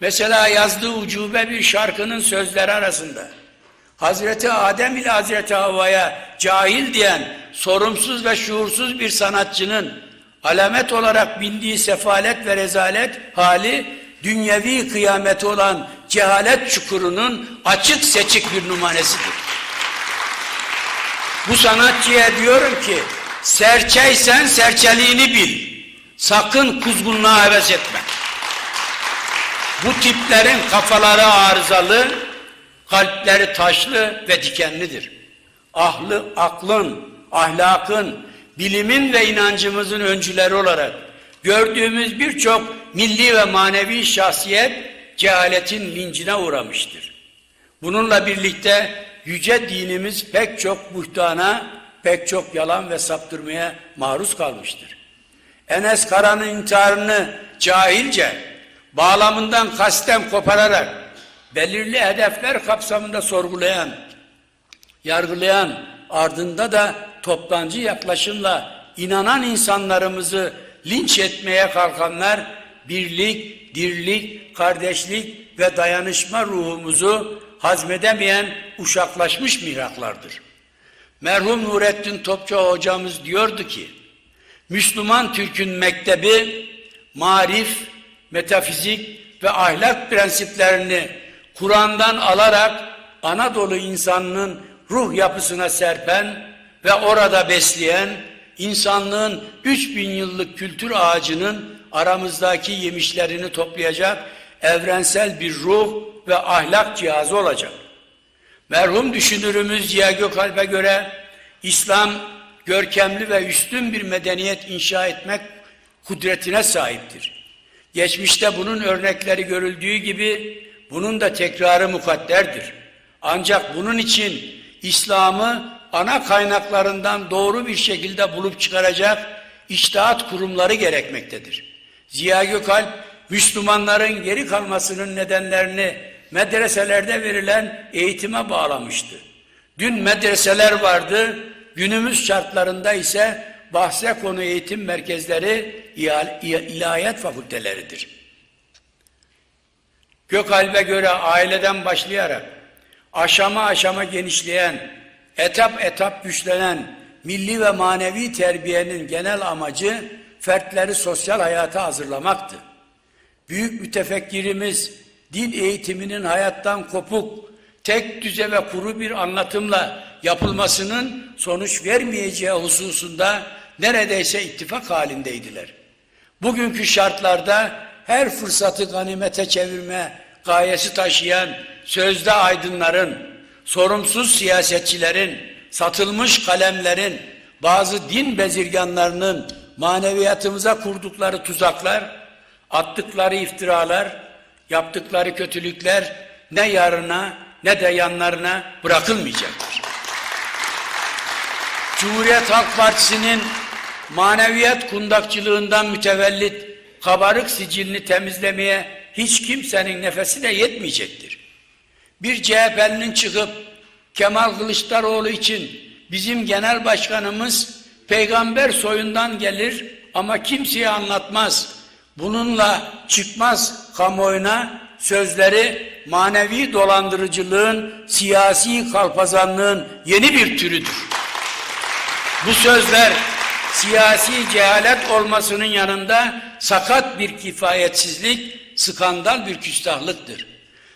Mesela yazdığı ucube bir şarkının sözleri arasında Hazreti Adem ile Hazreti Havva'ya cahil diyen sorumsuz ve şuursuz bir sanatçının alamet olarak bildiği sefalet ve rezalet hali dünyevi kıyameti olan cehalet çukurunun açık seçik bir numanesidir. Bu sanatçıya diyorum ki serçeysen serçeliğini bil. Sakın kuzgunluğa heves etme. Bu tiplerin kafaları arızalı, kalpleri taşlı ve dikenlidir. Ahlı, aklın, ahlakın, bilimin ve inancımızın öncüleri olarak gördüğümüz birçok milli ve manevi şahsiyet cehaletin lincine uğramıştır. Bununla birlikte yüce dinimiz pek çok buhtana, pek çok yalan ve saptırmaya maruz kalmıştır. Enes Kara'nın intiharını cahilce, bağlamından kasten kopararak, belirli hedefler kapsamında sorgulayan, yargılayan, ardında da toptancı yaklaşımla inanan insanlarımızı linç etmeye kalkanlar, birlik, dirlik, kardeşlik ve dayanışma ruhumuzu hazmedemeyen uşaklaşmış mihraklardır. Merhum Nurettin Topçu hocamız diyordu ki, Müslüman Türk'ün mektebi, marif, metafizik ve ahlak prensiplerini Kur'an'dan alarak Anadolu insanının ruh yapısına serpen ve orada besleyen insanlığın 3000 yıllık kültür ağacının aramızdaki yemişlerini toplayacak evrensel bir ruh ve ahlak cihazı olacak. Merhum düşünürümüz Ziya Gökalp'e göre İslam görkemli ve üstün bir medeniyet inşa etmek kudretine sahiptir. Geçmişte bunun örnekleri görüldüğü gibi bunun da tekrarı mukadderdir. Ancak bunun için İslam'ı ana kaynaklarından doğru bir şekilde bulup çıkaracak içtihat kurumları gerekmektedir. Ziya Gökalp, Müslümanların geri kalmasının nedenlerini medreselerde verilen eğitime bağlamıştı. Dün medreseler vardı, günümüz şartlarında ise bahse konu eğitim merkezleri ilahiyat fakülteleridir. Gökalp'e göre aileden başlayarak aşama aşama genişleyen, etap etap güçlenen milli ve manevi terbiyenin genel amacı fertleri sosyal hayata hazırlamaktı. Büyük mütefekkirimiz din eğitiminin hayattan kopuk, tek düze ve kuru bir anlatımla yapılmasının sonuç vermeyeceği hususunda neredeyse ittifak halindeydiler. Bugünkü şartlarda her fırsatı ganimete çevirme gayesi taşıyan sözde aydınların, sorumsuz siyasetçilerin, satılmış kalemlerin, bazı din bezirganlarının maneviyatımıza kurdukları tuzaklar, attıkları iftiralar, yaptıkları kötülükler ne yarına ne de yanlarına bırakılmayacaktır. Cumhuriyet Halk Partisi'nin maneviyat kundakçılığından mütevellit kabarık sicilini temizlemeye hiç kimsenin nefesi de yetmeyecektir. Bir CHP'linin çıkıp Kemal Kılıçdaroğlu için bizim genel başkanımız peygamber soyundan gelir ama kimseye anlatmaz. Bununla çıkmaz kamuoyuna sözleri manevi dolandırıcılığın, siyasi kalpazanlığın yeni bir türüdür. Bu sözler siyasi cehalet olmasının yanında sakat bir kifayetsizlik, skandal bir küstahlıktır.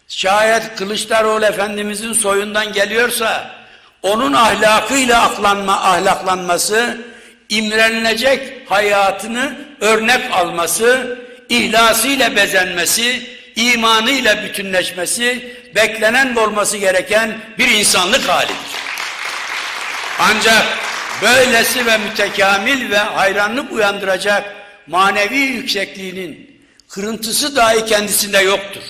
Şayet Kılıçdaroğlu Efendimizin soyundan geliyorsa onun ahlakıyla aklanma, ahlaklanması, imrenilecek hayatını örnek alması, ihlasıyla bezenmesi, imanıyla bütünleşmesi, beklenen olması gereken bir insanlık halidir. Ancak böylesi ve mütekamil ve hayranlık uyandıracak manevi yüksekliğinin kırıntısı dahi kendisinde yoktur.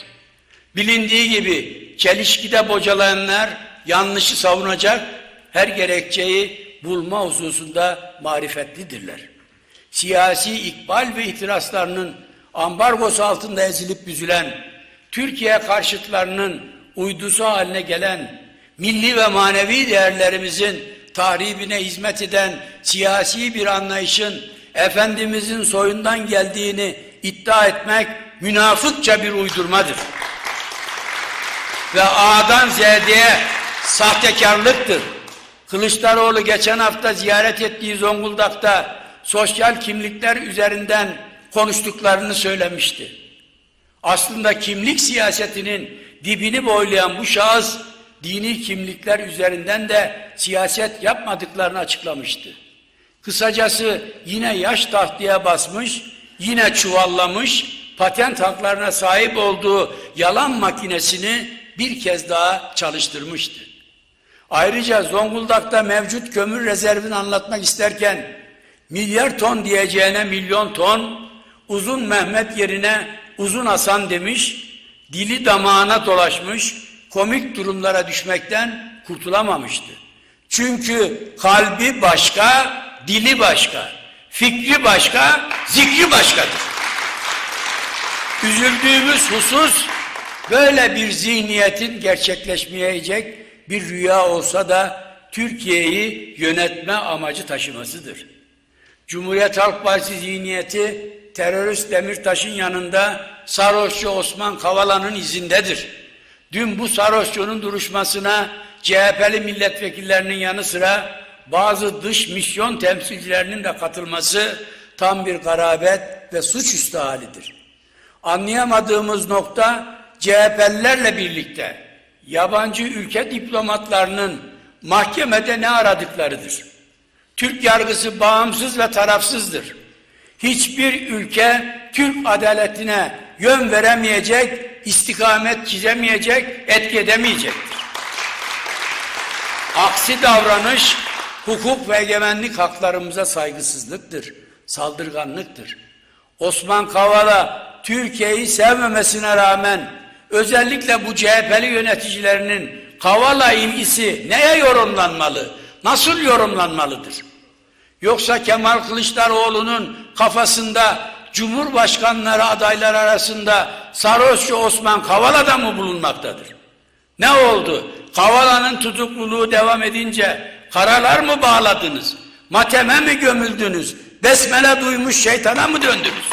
Bilindiği gibi çelişkide bocalayanlar yanlışı savunacak her gerekçeyi bulma hususunda marifetlidirler. Siyasi ikbal ve itirazlarının ambargosu altında ezilip büzülen, Türkiye karşıtlarının uydusu haline gelen, milli ve manevi değerlerimizin tahribine hizmet eden siyasi bir anlayışın Efendimizin soyundan geldiğini iddia etmek münafıkça bir uydurmadır. Ve A'dan Z'ye sahtekarlıktır. Kılıçdaroğlu geçen hafta ziyaret ettiği Zonguldak'ta sosyal kimlikler üzerinden konuştuklarını söylemişti. Aslında kimlik siyasetinin dibini boylayan bu şahıs dini kimlikler üzerinden de siyaset yapmadıklarını açıklamıştı. Kısacası yine yaş tahtaya basmış, yine çuvallamış, patent haklarına sahip olduğu yalan makinesini bir kez daha çalıştırmıştı. Ayrıca Zonguldak'ta mevcut kömür rezervini anlatmak isterken milyar ton diyeceğine milyon ton, uzun Mehmet yerine uzun Hasan demiş, dili damağına dolaşmış, komik durumlara düşmekten kurtulamamıştı. Çünkü kalbi başka, dili başka, fikri başka, zikri başkadır. Üzüldüğümüz husus böyle bir zihniyetin gerçekleşmeyecek bir rüya olsa da Türkiye'yi yönetme amacı taşımasıdır. Cumhuriyet Halk Partisi zihniyeti terörist Demirtaş'ın yanında sarhoşçu Osman Kavala'nın izindedir. Dün bu sarhoşçunun duruşmasına CHP'li milletvekillerinin yanı sıra bazı dış misyon temsilcilerinin de katılması tam bir garabet ve suçüstü halidir. Anlayamadığımız nokta CHP'lilerle birlikte yabancı ülke diplomatlarının mahkemede ne aradıklarıdır. Türk yargısı bağımsız ve tarafsızdır. Hiçbir ülke Türk adaletine yön veremeyecek, istikamet çizemeyecek, etki edemeyecektir. Aksi davranış hukuk ve egemenlik haklarımıza saygısızlıktır, saldırganlıktır. Osman Kavala Türkiye'yi sevmemesine rağmen özellikle bu CHP'li yöneticilerinin Kavala ilgisi neye yorumlanmalı, nasıl yorumlanmalıdır? Yoksa Kemal Kılıçdaroğlu'nun kafasında Cumhurbaşkanları adayları arasında Sarhoşçu Osman Kavala'da mı bulunmaktadır? Ne oldu? Kavala'nın tutukluluğu devam edince karalar mı bağladınız? Mateme mi gömüldünüz? Besmele duymuş şeytana mı döndünüz?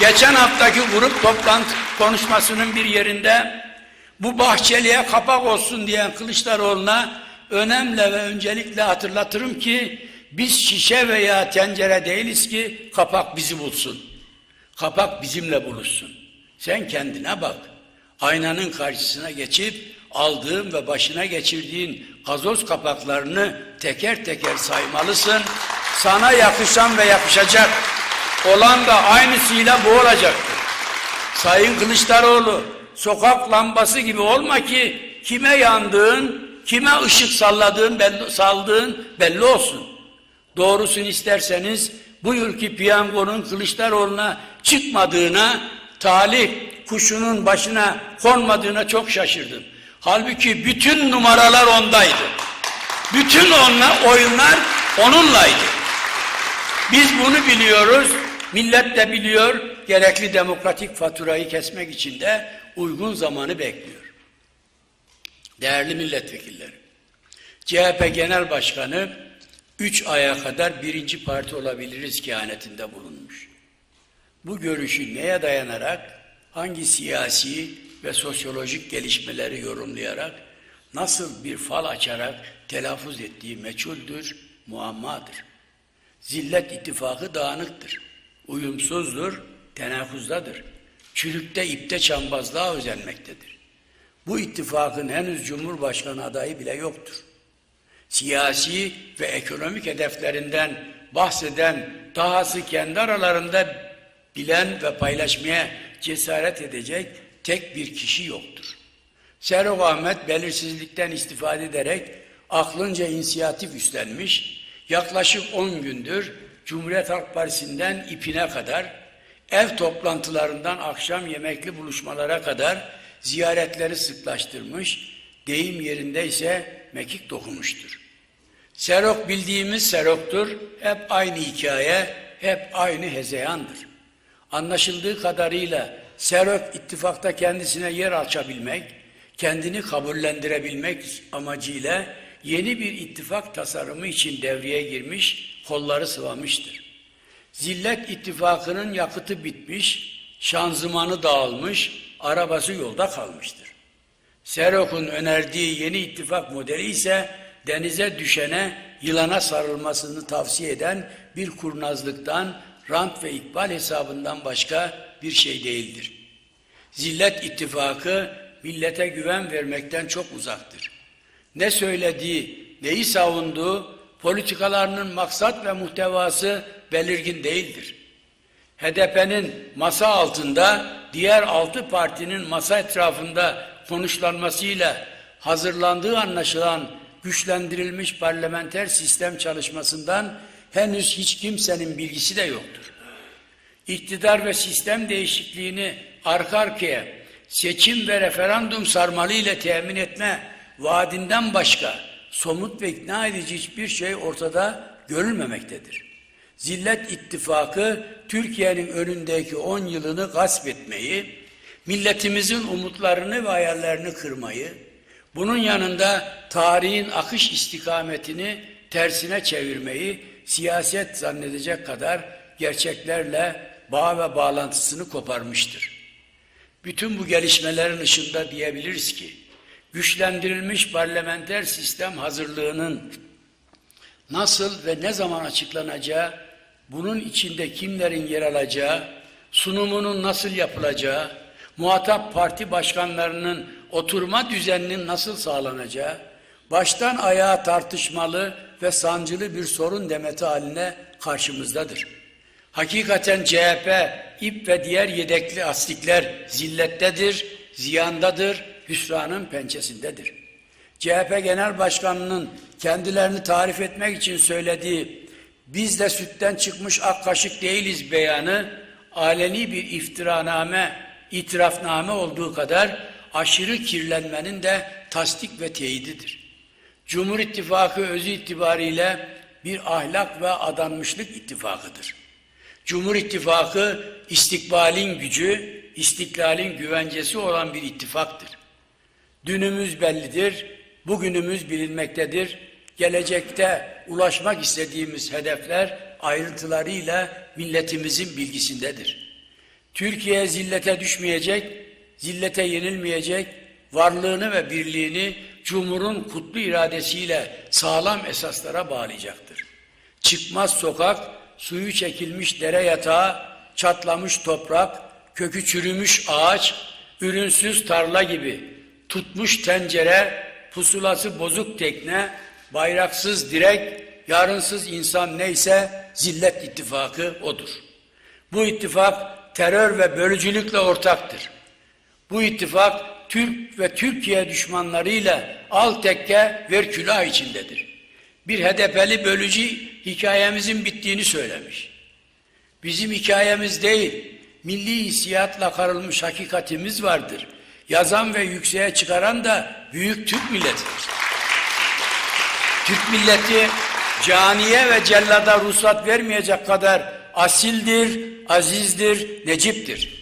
Geçen haftaki grup toplantı konuşmasının bir yerinde bu Bahçeli'ye kapak olsun diyen Kılıçdaroğlu'na önemli ve öncelikle hatırlatırım ki biz şişe veya tencere değiliz ki kapak bizi bulsun. Kapak bizimle buluşsun. Sen kendine bak. Aynanın karşısına geçip aldığın ve başına geçirdiğin gazoz kapaklarını teker teker saymalısın. Sana yakışan ve yakışacak olan da aynısıyla bu olacaktır. Sayın Kılıçdaroğlu sokak lambası gibi olma ki kime yandığın, kime ışık salladığın, belli, saldığın belli olsun. Doğrusunu isterseniz bu yılki piyangonun Kılıçdaroğlu'na çıkmadığına, talih kuşunun başına konmadığına çok şaşırdım. Halbuki bütün numaralar ondaydı. Bütün onlar, oyunlar onunlaydı. Biz bunu biliyoruz, millet de biliyor, gerekli demokratik faturayı kesmek için de uygun zamanı bekliyor. Değerli milletvekilleri, CHP Genel Başkanı üç aya kadar birinci parti olabiliriz kehanetinde bulunmuş. Bu görüşü neye dayanarak, hangi siyasi ve sosyolojik gelişmeleri yorumlayarak, nasıl bir fal açarak telaffuz ettiği meçhuldür, muammadır. Zillet ittifakı dağınıktır, uyumsuzdur, tenakuzdadır. Çürükte ipte çambazlığa özenmektedir. Bu ittifakın henüz Cumhurbaşkanı adayı bile yoktur siyasi ve ekonomik hedeflerinden bahseden, dahası kendi aralarında bilen ve paylaşmaya cesaret edecek tek bir kişi yoktur. Serok Ahmet belirsizlikten istifade ederek aklınca inisiyatif üstlenmiş, yaklaşık 10 gündür Cumhuriyet Halk Partisi'nden ipine kadar, ev toplantılarından akşam yemekli buluşmalara kadar ziyaretleri sıklaştırmış, deyim yerinde ise mekik dokunmuştur. Serok bildiğimiz seroktur, hep aynı hikaye, hep aynı hezeyandır. Anlaşıldığı kadarıyla Serok ittifakta kendisine yer açabilmek, kendini kabullendirebilmek amacıyla yeni bir ittifak tasarımı için devreye girmiş, kolları sıvamıştır. Zillet ittifakının yakıtı bitmiş, şanzımanı dağılmış, arabası yolda kalmıştır. Serok'un önerdiği yeni ittifak modeli ise denize düşene yılana sarılmasını tavsiye eden bir kurnazlıktan, rant ve ikbal hesabından başka bir şey değildir. Zillet ittifakı millete güven vermekten çok uzaktır. Ne söylediği, neyi savunduğu, politikalarının maksat ve muhtevası belirgin değildir. HDP'nin masa altında diğer altı partinin masa etrafında konuşlanmasıyla hazırlandığı anlaşılan güçlendirilmiş parlamenter sistem çalışmasından henüz hiç kimsenin bilgisi de yoktur. İktidar ve sistem değişikliğini arka arkaya seçim ve referandum sarmalı ile temin etme vaadinden başka somut ve ikna edici hiçbir şey ortada görülmemektedir. Zillet ittifakı Türkiye'nin önündeki 10 yılını gasp etmeyi, milletimizin umutlarını ve hayallerini kırmayı, bunun yanında tarihin akış istikametini tersine çevirmeyi siyaset zannedecek kadar gerçeklerle bağ ve bağlantısını koparmıştır. Bütün bu gelişmelerin ışığında diyebiliriz ki, güçlendirilmiş parlamenter sistem hazırlığının nasıl ve ne zaman açıklanacağı, bunun içinde kimlerin yer alacağı, sunumunun nasıl yapılacağı, muhatap parti başkanlarının oturma düzeninin nasıl sağlanacağı, baştan ayağa tartışmalı ve sancılı bir sorun demeti haline karşımızdadır. Hakikaten CHP, İP ve diğer yedekli astikler zillettedir, ziyandadır, hüsranın pençesindedir. CHP Genel Başkanı'nın kendilerini tarif etmek için söylediği biz de sütten çıkmış ak kaşık değiliz beyanı aleni bir iftiraname, itirafname olduğu kadar aşırı kirlenmenin de tasdik ve teyididir. Cumhur İttifakı özü itibariyle bir ahlak ve adanmışlık ittifakıdır. Cumhur İttifakı istikbalin gücü, istiklalin güvencesi olan bir ittifaktır. Dünümüz bellidir, bugünümüz bilinmektedir. Gelecekte ulaşmak istediğimiz hedefler ayrıntılarıyla milletimizin bilgisindedir. Türkiye zillete düşmeyecek, zillete yenilmeyecek, varlığını ve birliğini Cumhur'un kutlu iradesiyle sağlam esaslara bağlayacaktır. Çıkmaz sokak, suyu çekilmiş dere yatağı, çatlamış toprak, kökü çürümüş ağaç, ürünsüz tarla gibi tutmuş tencere, pusulası bozuk tekne, bayraksız direk, yarınsız insan neyse zillet ittifakı odur. Bu ittifak terör ve bölücülükle ortaktır. Bu ittifak Türk ve Türkiye düşmanlarıyla al tekke ver külah içindedir. Bir HDP'li bölücü hikayemizin bittiğini söylemiş. Bizim hikayemiz değil, milli hissiyatla karılmış hakikatimiz vardır. Yazan ve yükseğe çıkaran da büyük Türk milletidir. Türk milleti caniye ve cellada ruhsat vermeyecek kadar asildir, azizdir, neciptir.